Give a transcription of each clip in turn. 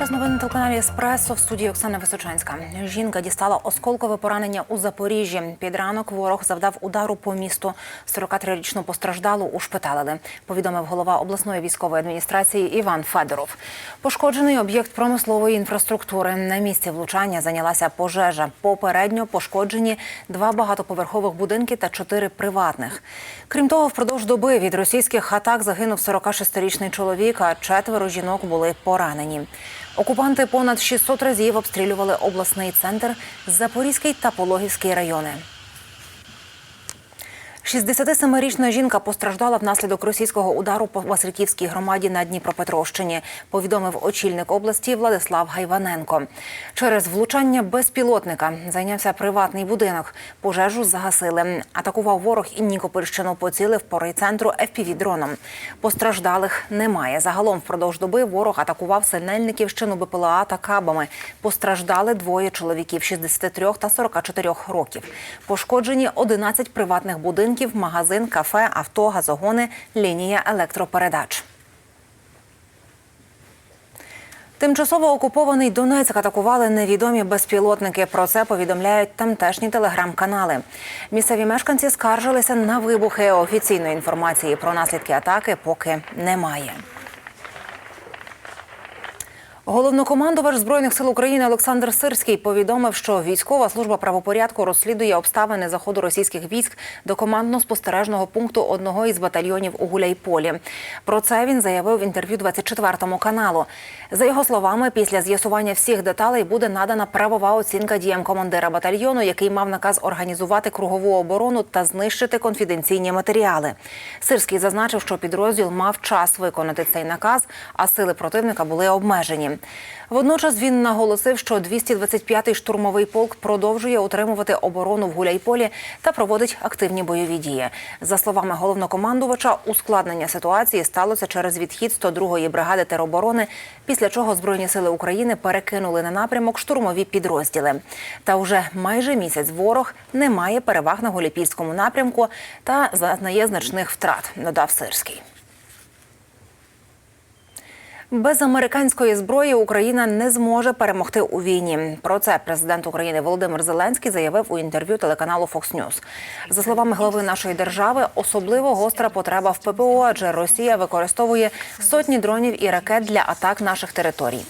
Новини на телеканалі Еспресо в студії Оксана Височанська. Жінка дістала осколкове поранення у Запоріжжі. Під ранок ворог завдав удару по місту. 43-річну постраждалу ушпиталили. Повідомив голова обласної військової адміністрації Іван Федоров. Пошкоджений об'єкт промислової інфраструктури. На місці влучання зайнялася пожежа. Попередньо пошкоджені два багатоповерхових будинки та чотири приватних. Крім того, впродовж доби від російських атак загинув 46-річний чоловік, а четверо жінок були поранені. Окупанти понад 600 разів обстрілювали обласний центр, Запорізький та Пологівський райони. 67-річна жінка постраждала внаслідок російського удару по Васильківській громаді на Дніпропетровщині, повідомив очільник області Владислав Гайваненко. Через влучання безпілотника зайнявся приватний будинок. Пожежу загасили. Атакував ворог і Нікопольщину поцілив по райцентру FPV-дроном. Постраждалих немає. Загалом впродовж доби ворог атакував Синельниківщину БПЛА та кабами. Постраждали двоє чоловіків 63 та 44 років. Пошкоджені 11 приватних будинків, магазин, кафе, авто, газогони, лінія електропередач. Тимчасово окупований Донецьк атакували невідомі безпілотники. Про це повідомляють тамтешні телеграм-канали. Місцеві мешканці скаржилися на вибухи. Офіційної інформації про наслідки атаки поки немає. Головнокомандувач збройних сил України Олександр Сирський повідомив, що військова служба правопорядку розслідує обставини заходу російських військ до командно-спостережного пункту одного із батальйонів у Гуляйполі. Про це він заявив в інтерв'ю 24 каналу. За його словами, після з'ясування всіх деталей буде надана правова оцінка діям командира батальйону, який мав наказ організувати кругову оборону та знищити конфіденційні матеріали. Сирський зазначив, що підрозділ мав час виконати цей наказ, а сили противника були обмежені. Водночас він наголосив, що 225-й штурмовий полк продовжує утримувати оборону в Гуляйполі та проводить активні бойові дії. За словами головнокомандувача, ускладнення ситуації сталося через відхід 102-ї бригади тероборони, після чого збройні сили України перекинули на напрямок штурмові підрозділи. Та вже майже місяць ворог не має переваг на Гуляйпільському напрямку та зазнає значних втрат. Додав Сирський. Без американської зброї Україна не зможе перемогти у війні. Про це президент України Володимир Зеленський заявив у інтерв'ю телеканалу Fox News. За словами глави нашої держави, особливо гостра потреба в ППО, адже Росія використовує сотні дронів і ракет для атак наших територій.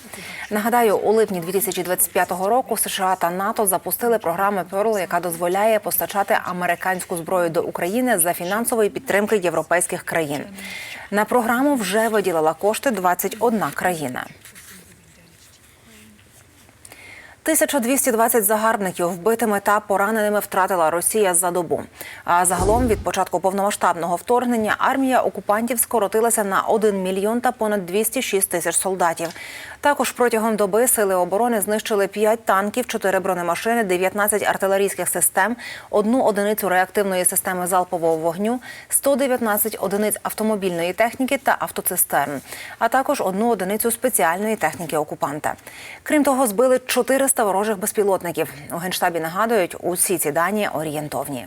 Нагадаю, у липні 2025 року США та НАТО запустили програму Pearl, яка дозволяє постачати американську зброю до України за фінансової підтримки європейських країн. На програму вже виділила кошти 21 країна. 1220 загарбників вбитими та пораненими втратила Росія за добу. А загалом від початку повномасштабного вторгнення армія окупантів скоротилася на 1 мільйон та понад 206 тисяч солдатів. Також протягом доби сили оборони знищили 5 танків, 4 бронемашини, 19 артилерійських систем, одну одиницю реактивної системи залпового вогню, 119 одиниць автомобільної техніки та автоцистерн, а також одну одиницю спеціальної техніки окупанта. Крім того, збили 400 ворожих безпілотників. У генштабі нагадують, усі ці дані орієнтовні.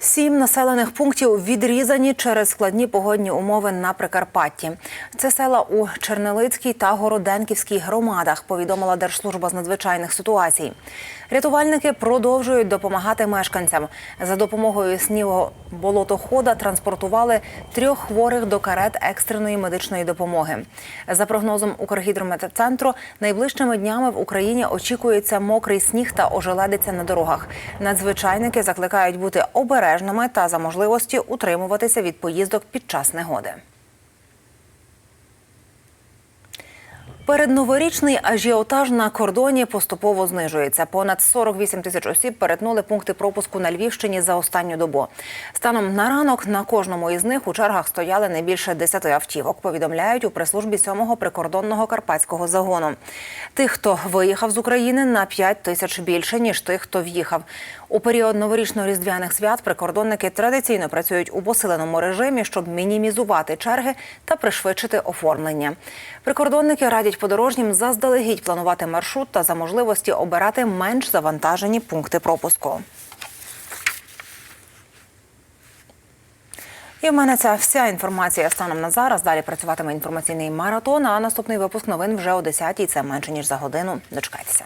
Сім населених пунктів відрізані через складні погодні умови на Прикарпатті. Це села у Чернелицькій та Городенківській громадах, повідомила Держслужба з надзвичайних ситуацій. Рятувальники продовжують допомагати мешканцям. За допомогою снігоболотохода транспортували трьох хворих до карет екстреної медичної допомоги. За прогнозом Укргідрометцентру, найближчими днями в Україні очікується мокрий сніг та ожеледиця на дорогах. Надзвичайники закликають бути обережними та за можливості утримуватися від поїздок під час негоди. Передноворічний ажіотаж на кордоні поступово знижується. Понад 48 тисяч осіб перетнули пункти пропуску на Львівщині за останню добу. Станом на ранок на кожному із них у чергах стояли не більше 10 автівок. Повідомляють у прес-службі 7-го прикордонного карпатського загону. Тих, хто виїхав з України, на 5 тисяч більше ніж тих, хто в'їхав. У період новорічно-різдвяних свят прикордонники традиційно працюють у посиленому режимі, щоб мінімізувати черги та пришвидшити оформлення. Прикордонники радять подорожнім заздалегідь планувати маршрут та за можливості обирати менш завантажені пункти пропуску. І в мене це вся інформація станом на зараз. Далі працюватиме інформаційний маратон. А наступний випуск новин вже о 10-й. Це менше ніж за годину. Дочекайтеся.